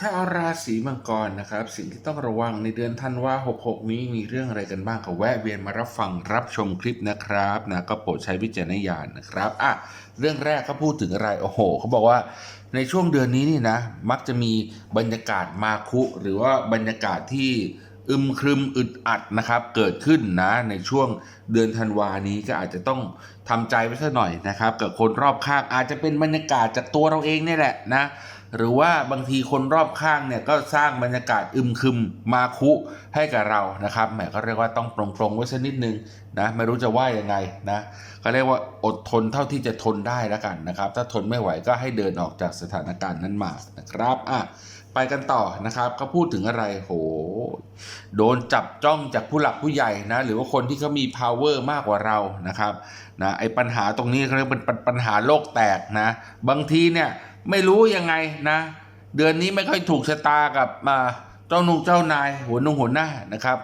ชาวราศีมังกรนะครับ สิ่งที่ต้องระวังในเดือนธันวา66 นี้มีเรื่องอะไรกันบ้างก็แวะเวียนมารับฟังรับชมคลิปนะครับนะก็โปรดใช้วิจารณญาณนะครับอะเรื่องแรกเขาพูดถึงอะไรโอ้โหเขาบอกว่าในช่วงเดือนนี้นี่นะ มักจะมีบรรยากาศมาคุ หรือว่าบรรยากาศที่อึมครึมอึดอัดนะครับ เกิดขึ้นนะในช่วงเดือนธันวานี้ก็อาจจะต้อง ทำใจไว้สักหน่อยนะครับ กับคนรอบข้างอาจจะเป็นบรรยากาศจากตัวเราเองเนี่แหละนะ หรือว่าบางทีคนรอบข้างเนี่ยก็สร้างบรรยากาศอึมครึมมาคุให้กับเรานะครับแหมก็เรียกว่าต้องปรงๆไว้สักนิดนึงนะไม่รู้จะว่ายังไงนะก็เรียกว่าอดทนเท่าที่จะทนได้แล้วกันนะครับ ถ้าทนไม่ไหวก็ให้เดินออกจากสถานการณ์นั้นมานะครับอะไปกันต่อนะครับก็พูดถึงอะไรโห โดนจับจ้องจากผู้หลักผู้ใหญ่นะ หรือว่าคนที่เขามี power มากกว่าเรานะครับนะไอ้ปัญหาตรงนี้เขาเรียกเป็นปัญหาโลกแตกนะ บางทีเนี่ยไม่รู้ยังไงนะ เดือนนี้ไม่ค่อยถูกชะตากับมาเจ้าหนุ่งเจ้านาย หัวหนุ่งหัวหน้านะครับ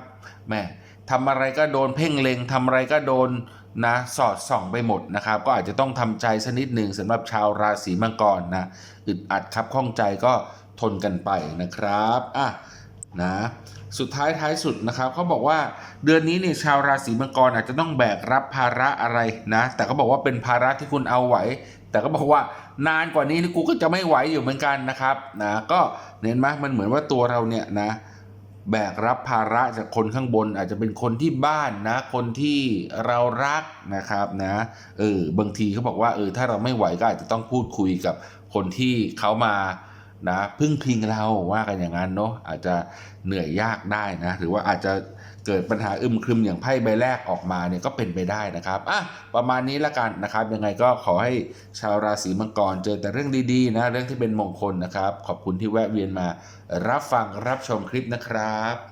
แม่ทำอะไรก็โดนเพ่งเลงทำอะไรก็โดนนะสอดส่องไปหมดนะครับ ก็อาจจะต้องทำใจสักนิดหนึ่งสำหรับชาวราศีมังกรนะอึดอัดครับข้องใจก็ทนกันไปนะครับอะ นะสุดท้ายท้ายสุดนะครับเขาบอกว่าเดือนนี้เนี่ยชาวราศีมังกรอาจจะต้องแบกรับภาระอะไรนะ แต่ก็บอกว่าเป็นภาระที่คุณเอาไหว แต่ก็บอกว่านานกว่านี้นี่กูก็จะไม่ไหวอยู่เหมือนกันนะครับนะก็เห็นไหมมันเหมือนว่าตัวเราเนี่ยนะแบกรับภาระจากคนข้างบน อาจจะเป็นคนที่บ้านนะ คนที่เรารักนะครับนะเออบางทีเขาบอกว่าเออถ้าเราไม่ไหวก็อาจจะต้องพูดคุยกับคนที่เขามา นะพึ่งพิงเราว่ากันอย่างนั้นเนาะอาจจะเหนื่อยยากได้นะหรือว่าอาจจะเกิดปัญหาอึมครึมอย่างไพ่ใบแรกออกมาเนี่ยก็เป็นไปได้นะครับอะประมาณนี้ละกันนะครับยังไงก็ขอให้ชาวราศีมังกรเจอแต่เรื่องดีๆนะเรื่องที่เป็นมงคลนะครับ ขอบคุณที่แวะเวียนมารับฟังรับชมคลิปนะครับ